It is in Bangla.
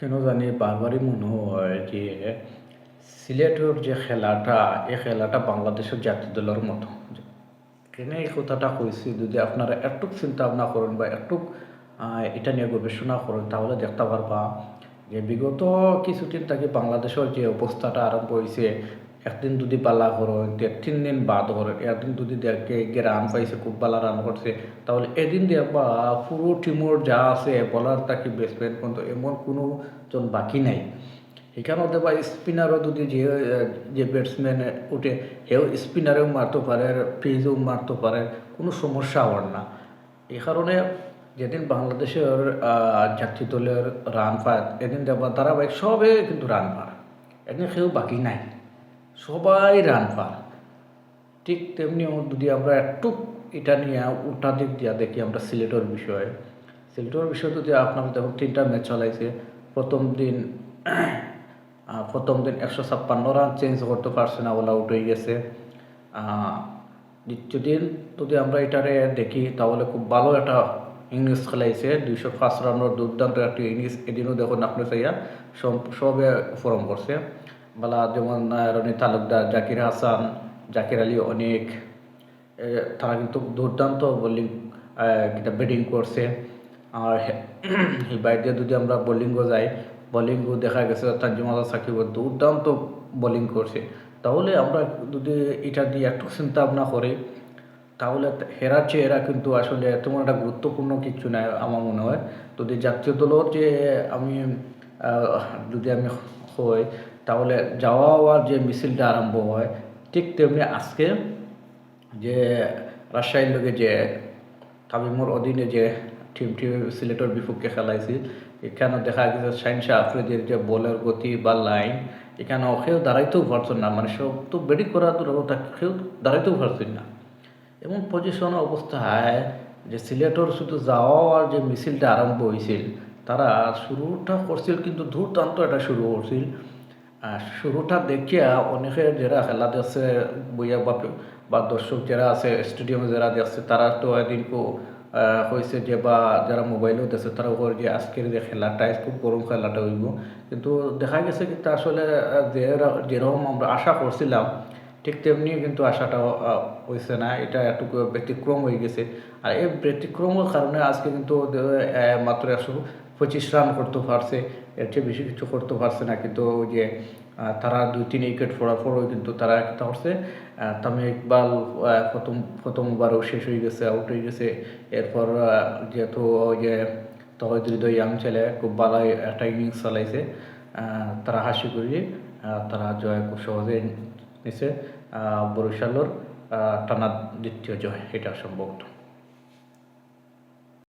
কেন জানি বারবারই মনে হয় যে সিলেটের যে খেলাটা, এই খেলাটা বাংলাদেশের জাতীয় দলের মতো। কেন এই কথাটা কইছি? যদি আপনারা একটু চিন্তা ভাবনা করেন বা একটু এটা নিয়ে গবেষণা করেন, তাহলে দেখতে পারবা যে বিগত কিছুদিন থেকে বাংলাদেশের যে অবস্থাটা আরম্ভ হয়েছে একদিন যদি পালা করেন তিন দিন বাদ করেন একদিন যদি দেখে রান পাইছে, খুব ভালো রান করছে তাহলে এদিন দেখবা পুরো টিমর যা আছে বলার তাকে ব্যাটসম্যান পর্যন্ত এমন কোনো জন বাকি নাই। এখানেও দেবা স্পিনারও যদি যে যে ব্যাটসম্যান উঠে হেও স্পিনারেও মারতে পারে ফ্রিজেও মারতে পারে কোনো সমস্যা হওয়ার না। এই কারণে যেদিন বাংলাদেশের জাতীয় দলের রান পায়, এদিন দেখবা ধারাবাহিক সবে কিন্তু রান পায় এদিন কেউ বাকি নাই। সবাই রান পায় ঠিক তেমনি যদি আমরা একটু এটা নিয়ে উল্টা দিক দিয়া দেখি আমরা সিলেটের বিষয়ে। সিলেটের বিষয়ে যদি আপনার দেখুন, তিনটা ম্যাচ চালাইছে। প্রথম দিন প্রথম দিন একশো ছাপ্পান্ন রান চেঞ্জ করতে পারছে না ওলা আউট হয়ে গেছে। দ্বিতীয় দিন যদি আমরা এটারে দেখি, তাহলে খুব ভালো একটা ইংলিশ খেলাইছে। দুইশো পাঁচ রানের দুর্দান্ত একটা ইংলিশ এদিনও দেখুন আপনি চাইয়া সব সবে ফরম করছে। বলা যেমন রনি তালুকদার জাকির হাসান জাকির আলী অনেক তারা কিন্তু দুর্দান্ত বোলিং কিটা ব্যাটিং করছে আর বাইরে যদি আমরা বোলিংও যাই বোলিংও দেখা গেছে তানজিম হাসান সাকিব দুর্দান্ত বোলিং করছে তাহলে আমরা যদি এটা দিয়ে একটু চিন্তা ভাবনা করি তাহলে হেরার চেয়ে এরা কিন্তু আসলে তেমন একটা গুরুত্বপূর্ণ কিছু নাই আমার মনে হয় যদি জাতীয় দলের যে আমি যদি আমি হই তাহলে যাওয়া হওয়ার যে মিছিলটা আরম্ভ হয়, ঠিক তেমনি আজকে যে রাজশাহীর লোকে যে তামিমুর অধীনে যে টিমটি সিলেটের বিপক্ষে খেলাইছি, এখানে দেখা গেছে শাহ আফ্রিদির যে বলের গতি বা লাইন এখানে কেউ দাঁড়াইতেও পারছেন না মানে সব তো বেডি করা দূর কথা কেউ দাঁড়াইতেও পারছেন না। এমন পজিশন অবস্থা অবস্থায় যে সিলেটর শুধু যাওয়া আর যে মিছিলটা আরম্ভ হয়েছিল তারা শুরুটা করছিল, কিন্তু দুর্দান্ত এটা শুরু করছিল। শুরুটা দেখিয়া অনেকে যারা খেলা দেখছে বইয়া বা দর্শক যারা আছে স্টেডিয়ামে যারা দেখছে তারা তো এদিন হয়েছে যে বা যারা মোবাইলেও দেখছে তারা ওপর যে আজকের যে খেলাটা খুব গরম খেলাটা হইব। কিন্তু দেখা গেছে কিন্তু আসলে যেরকম আমরা আশা করছিলাম ঠিক তেমনি কিন্তু আশাটা হয়েছে না। এটা একটু ব্যতিক্রম হয়ে গেছে। আর এই ব্যতিক্রমের কারণে আজকে কিন্তু মাত্র একশো পঁচিশ রান করতে পারছে। এর চেয়ে বেশি কিছু করতে পারছে না। কিন্তু ওই যে তারা দুই তিন উইকেট পড়ার পরও কিন্তু তারা একটা করছে তামিম ইকবাল প্রথম, প্রথমবারও শেষ হয়ে গেছে আউট হয়ে গেছে। এরপর যেহেতু ওই যে তহিদ হৃদয় ইয়াং ছেলে, খুব ভালো একটা ইনিংস চালাইছে। তারা হাসি করি তারা জয় খুব সহজে নিছে বরিশালর টানা দ্বিতীয় জয় এটা সম্ভবত।